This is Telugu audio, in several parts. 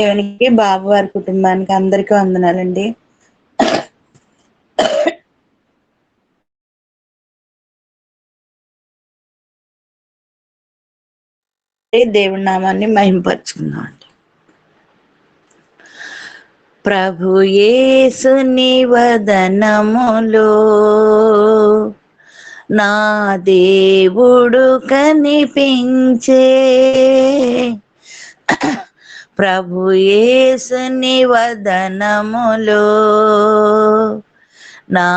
దేవునికి బాబు వారి కుటుంబానికి అందరికీ వందనాలండి. దేవుడి నామాన్ని మహింపరుచుకుందాం అండి. ప్రభు యేసుని వదనములో నా దేవుడు కనిపించే ప్రభు యేసుని వదనములో నా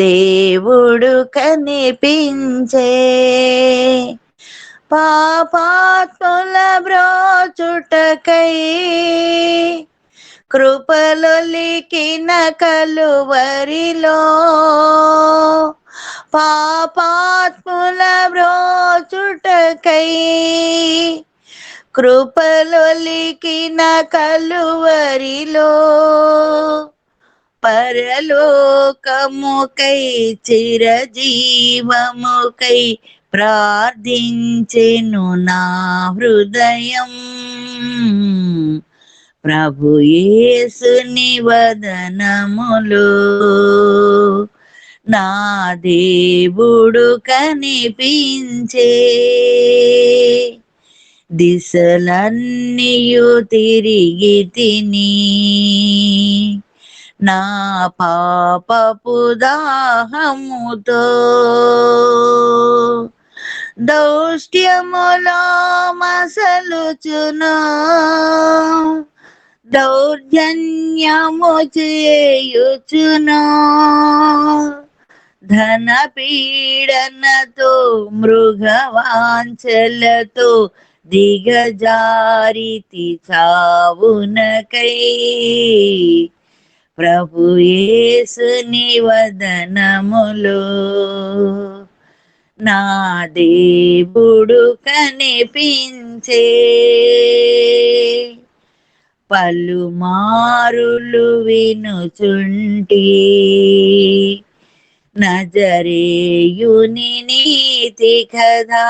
దేవుడు కనిపించే పాపాత్ముల బ్రోచుటకై కృపలొలికిన కలువరిలో పాపాత్ముల బ్రోచుటకై కృపలొలికిన కలువరిలో పరలోకముకై చిరజీవముకై ప్రార్థించెను నా హృదయం. ప్రభు యేసుని వదనములు నా దేవుడు కనిపించే దిశలన్నీయు తిరిగి తిని. నా పాపపు దాహముతో దౌష్ట్యములో మసలుచును. దౌర్జన్యము చేయుచును. ధన పీడనతో మృగవాంచలతో దిగజారితి చావునకై ప్రభు యేసుని వదనములో నా దేవుడు కనిపించే. పలుమారులు వినుచుంటి నజరేయుని నీతి కదా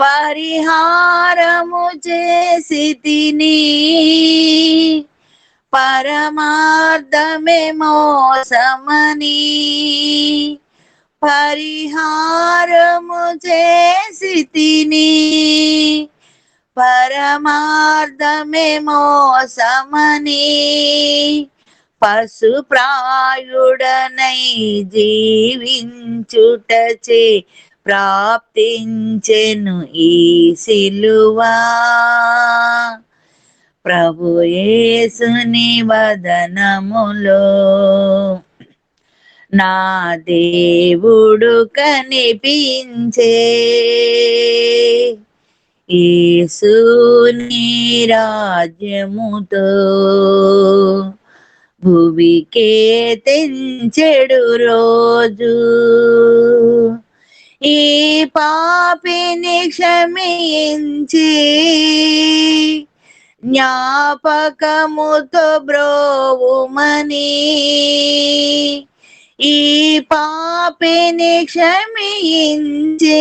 పరిహారము చేసి తిని పరమార్థమే మోసమని. పరిహారము చేసి తిని పరమార్థమే మోసమని. పశు ప్రాయుడనై జీవించుటచే ప్రాప్తించెను ఈ సిలువా. ప్రభు యేసుని వదనములో నా దేవుడు కనిపించే యేసుని రాజ్యముతో భువికే తెంచెడు రోజు. ఈ పాపిని క్షమించి జ్ఞాపకముతో బ్రోవుమని. ఈ పాపిని క్షమించి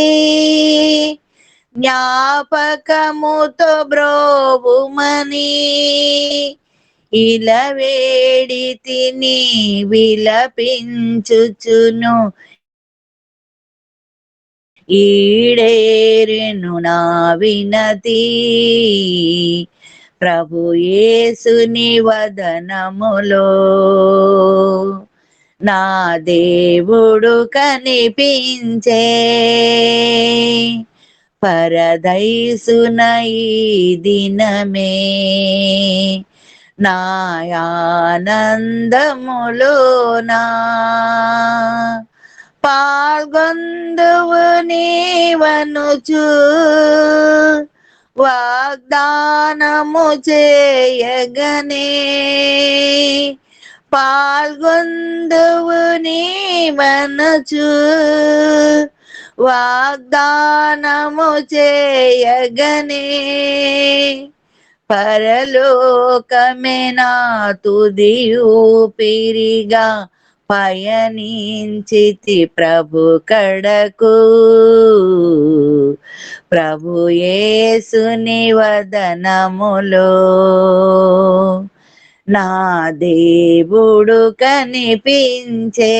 జ్ఞాపకముతో బ్రోవుమని. ఇలా వేడి తిని విలపించుచును ఈడేరును నా వినతి. ప్రభు యేసుని వదనములో నా దేవుడు కనిపించే పరదైసున ఈ దినమే నాయానందములోనా. పాల్గొందువు నీవనుచు. వాగ్దానము చేయగనే. పాల్గొందువు నీవనుచు. వాగ్దానము చేయగనే. పరలోకమే నా తుది పిరిగా పయనించితి ప్రభు కడకు. ప్రభు యేసుని వదనములో నా దేవుడు కనిపించే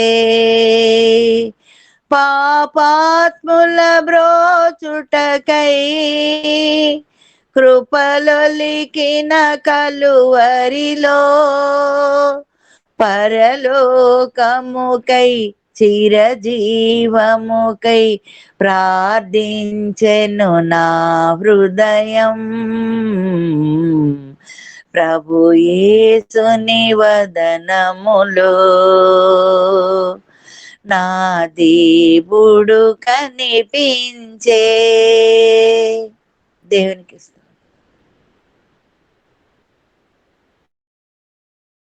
పాపాత్ముల బ్రోచుటకై కృపలొలికిన కలువరిలో పరలోకముకై చిరజీవముకై ప్రార్థించెను నా హృదయం. ప్రభు యేసుని వదనములో నా దేవుడు కనిపించే దేవునికి